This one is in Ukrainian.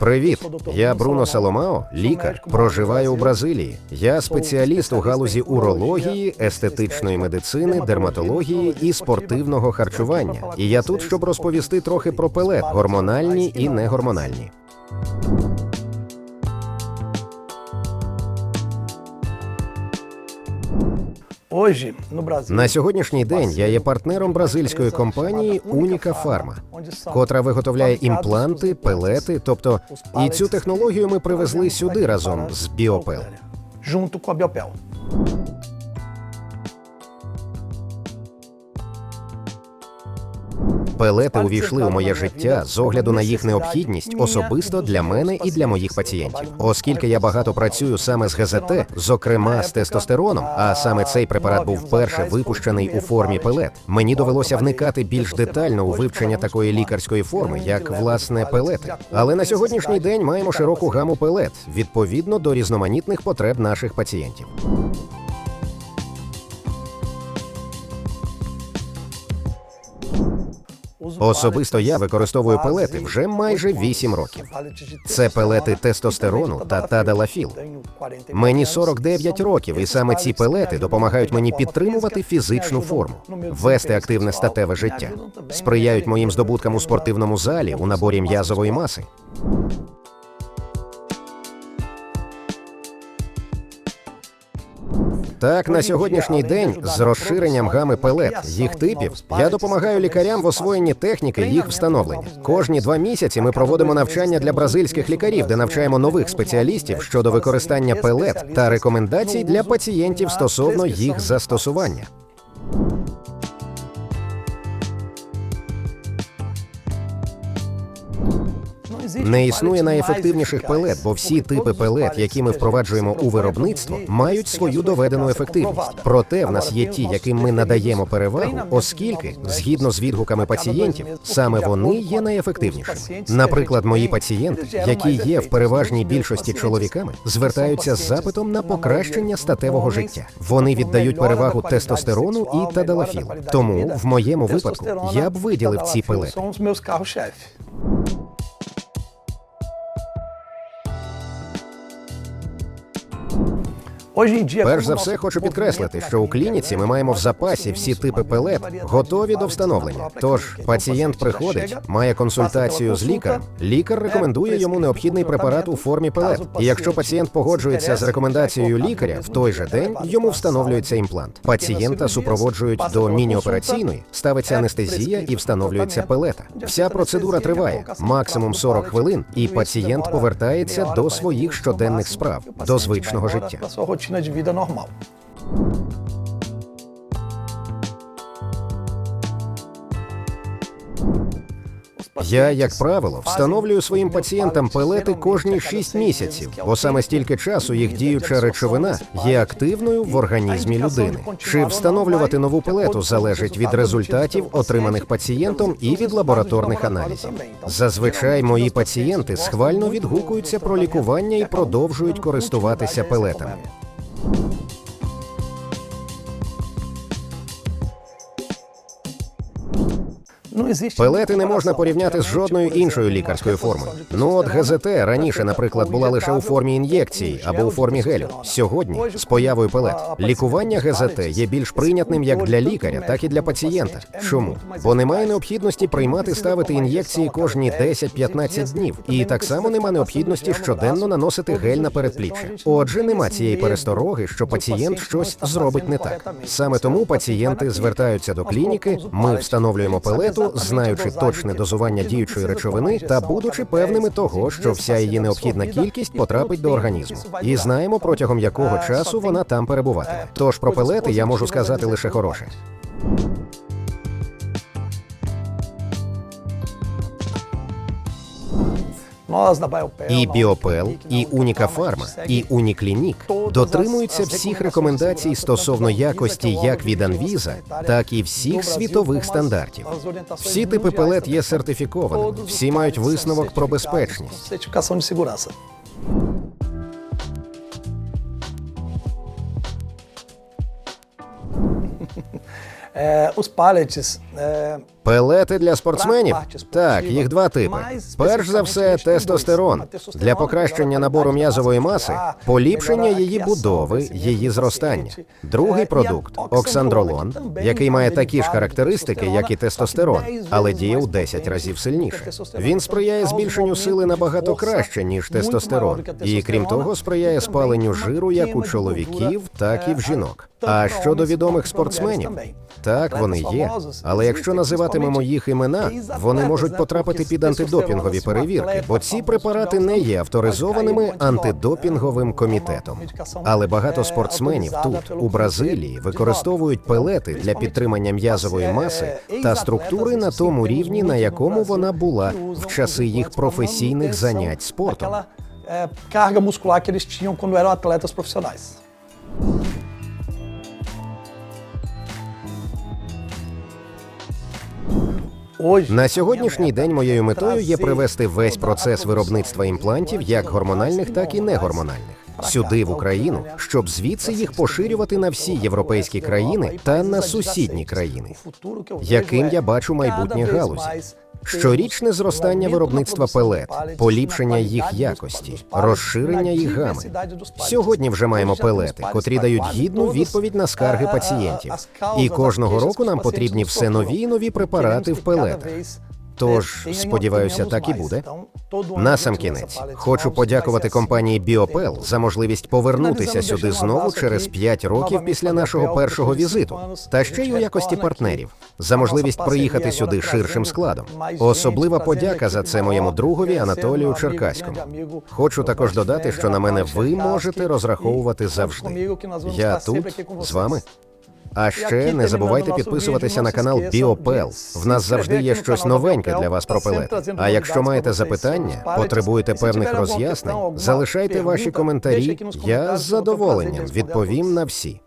Привіт, я Бруно. Саломао, лікар. Проживаю у. Бразилії. Я спеціаліст у галузі урології, естетичної медицини, дерматології і спортивного харчування. І я тут, щоб розповісти трохи про пелет, гормональні і негормональні. На сьогоднішній день я є партнером бразильської компанії Уніка Фарма, котра виготовляє імпланти, пелети, тобто і цю технологію ми привезли сюди разом з Біопел. Пелети увійшли у моє життя з огляду на їх необхідність особисто для мене і для моїх пацієнтів, оскільки я багато працюю саме з ГЗТ, зокрема з тестостероном. А саме цей препарат був вперше випущений у формі пелет. Мені довелося вникати більш детально у вивчення такої лікарської форми, як власне пелети. Але на сьогоднішній день маємо широку гаму пелет відповідно до різноманітних потреб наших пацієнтів. Особисто я використовую пелети вже майже 8 років. Це пелети тестостерону та тадалафіл. Мені 49 років, і саме ці пелети допомагають мені підтримувати фізичну форму, вести активне статеве життя, сприяють моїм здобуткам у спортивному залі у наборі м'язової маси. Так, на сьогоднішній день з розширенням гами пелет їх типів я допомагаю лікарям в освоєнні техніки їх встановлення. Кожні два місяці ми проводимо навчання для бразильських лікарів, де навчаємо нових спеціалістів щодо використання пелет та рекомендацій для пацієнтів стосовно їх застосування. Не існує найефективніших пелет, бо всі типи пелет, які ми впроваджуємо у виробництво, мають свою доведену ефективність. Проте в нас є ті, яким ми надаємо перевагу, оскільки, згідно з відгуками пацієнтів, саме вони є найефективнішими. Наприклад, мої пацієнти, які є в переважній більшості чоловіками, звертаються з запитом на покращення статевого життя. Вони віддають перевагу тестостерону і тадалафілу. Тому в моєму випадку я б виділив ці пелети. Перш за все, хочу підкреслити, що у клініці ми маємо в запасі всі типи пелет, готові до встановлення. Тож пацієнт приходить, має консультацію з лікарем. Лікар рекомендує йому необхідний препарат у формі пелет. І якщо пацієнт погоджується з рекомендацією лікаря, в той же день йому встановлюється імплант. Пацієнта супроводжують до міні-операційної, ставиться анестезія і встановлюється пелета. Вся процедура триває максимум 40 хвилин, і пацієнт повертається до своїх щоденних справ, до звичного життя. Rotina de vida normal. Я, як правило, встановлюю своїм пацієнтам пелети кожні 6 місяців, бо саме стільки часу їх діюча речовина є активною в організмі людини. Чи встановлювати нову пелету залежить від результатів, отриманих пацієнтом, і від лабораторних аналізів. Зазвичай мої пацієнти схвально відгукуються про лікування і продовжують користуватися пелетами. Thank you Пелети не можна порівняти з жодною іншою лікарською формою. Ну от ГЗТ раніше, наприклад, була лише у формі ін'єкції або у формі гелю. Сьогодні з появою пелет лікування ГЗТ є більш прийнятним як для лікаря, так і для пацієнта. Чому? Бо немає необхідності приймати ставити ін'єкції кожні 10-15 днів, і так само нема необхідності щоденно наносити гель на передпліччя. Отже, нема цієї перестороги, що пацієнт щось зробить не так. Саме тому пацієнти звертаються до клініки. Ми встановлюємо пелету, знаючи точне дозування діючої речовини та будучи певними того, що вся її необхідна кількість потрапить до організму, і знаємо протягом якого часу вона там перебуватиме. Тож про пелети я можу сказати лише хороше. І Біопел, і Уніка Фарма, і Уніклінік дотримуються всіх рекомендацій стосовно якості як від Анвіза, так і всіх світових стандартів. Всі типи пелет є сертифікованими, всі мають висновок про безпечність. Os pallets, é, Пелети для спортсменів? Так, їх два типи. Перш за все, тестостерон для покращення набору м'язової маси, поліпшення її будови, її зростання. Другий продукт оксандролон, який має такі ж характеристики, як і тестостерон, але діє у 10 разів сильніше. Він сприяє збільшенню сили набагато краще ніж тестостерон, і крім того, сприяє спаленню жиру як у чоловіків, так і в жінок. А щодо відомих спортсменів, так вони є. Але якщо називатимемо їх імена, вони можуть потрапити під антидопінгові перевірки, бо ці препарати не є авторизованими антидопінговим комітетом. Але багато спортсменів тут, у Бразилії, використовують пелети для підтримання м'язової маси та структури на тому рівні, на якому вона була в часи їх професійних занять спортом. Carga muscular que eles tinham quando eram atletas profissionais. На сьогоднішній день моєю метою є привести весь процес виробництва імплантів, як гормональних, так і негормональних, сюди в Україну, щоб звідси їх поширювати на всі європейські країни та на сусідні країни. Яким я бачу майбутнє галузі? Щорічне зростання виробництва пелет, поліпшення їх якості, розширення їх гами. Сьогодні вже маємо пелети, котрі дають гідну відповідь на скарги пацієнтів. І кожного року нам потрібні все нові і нові препарати в пелетах. Тож, сподіваюся, так і буде. Насамкінець, хочу подякувати компанії Біопел за можливість повернутися сюди знову через 5 років після нашого першого візиту, та ще й у якості партнерів, за можливість приїхати сюди ширшим складом. Особлива подяка за це моєму другові Анатолію Черкаському. Хочу також додати, що на мене ви можете розраховувати завжди. Я тут з вами. А ще не забувайте підписуватися на канал Біопел. В нас завжди є щось новеньке для вас про пелети. А якщо маєте запитання, потребуєте певних роз'яснень, залишайте ваші коментарі. Я з задоволенням відповім на всі.